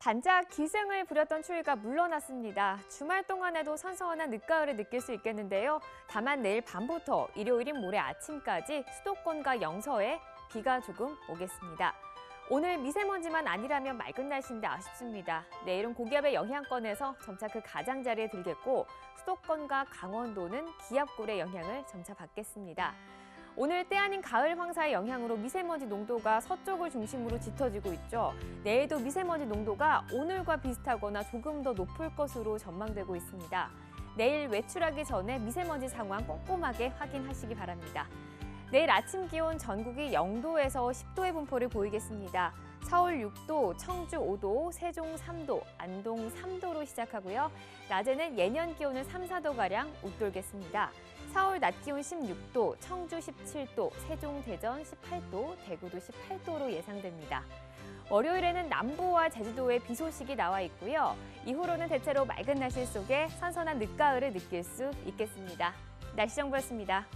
반짝 기승을 부렸던 추위가 물러났습니다. 주말 동안에도 선선한 늦가을을 느낄 수 있겠는데요. 다만 내일 밤부터 일요일인 모레 아침까지 수도권과 영서에 비가 조금 오겠습니다. 오늘 미세먼지만 아니라면 맑은 날씨인데 아쉽습니다. 내일은 고기압의 영향권에서 점차 그 가장자리에 들겠고 수도권과 강원도는 기압골의 영향을 점차 받겠습니다. 오늘 때 아닌 가을 황사의 영향으로 미세먼지 농도가 서쪽을 중심으로 짙어지고 있죠. 내일도 미세먼지 농도가 오늘과 비슷하거나 조금 더 높을 것으로 전망되고 있습니다. 내일 외출하기 전에 미세먼지 상황 꼼꼼하게 확인하시기 바랍니다. 내일 아침 기온 전국이 0도에서 10도의 분포를 보이겠습니다. 서울 6도, 청주 5도, 세종 3도, 안동 3도로 시작하고요. 낮에는 예년 기온을 3, 4도가량 웃돌겠습니다. 서울 낮 기온 16도, 청주 17도, 세종, 대전 18도, 대구도 18도로 예상됩니다. 월요일에는 남부와 제주도에 비 소식이 나와 있고요. 이후로는 대체로 맑은 날씨 속에 선선한 늦가을을 느낄 수 있겠습니다. 날씨 정보였습니다.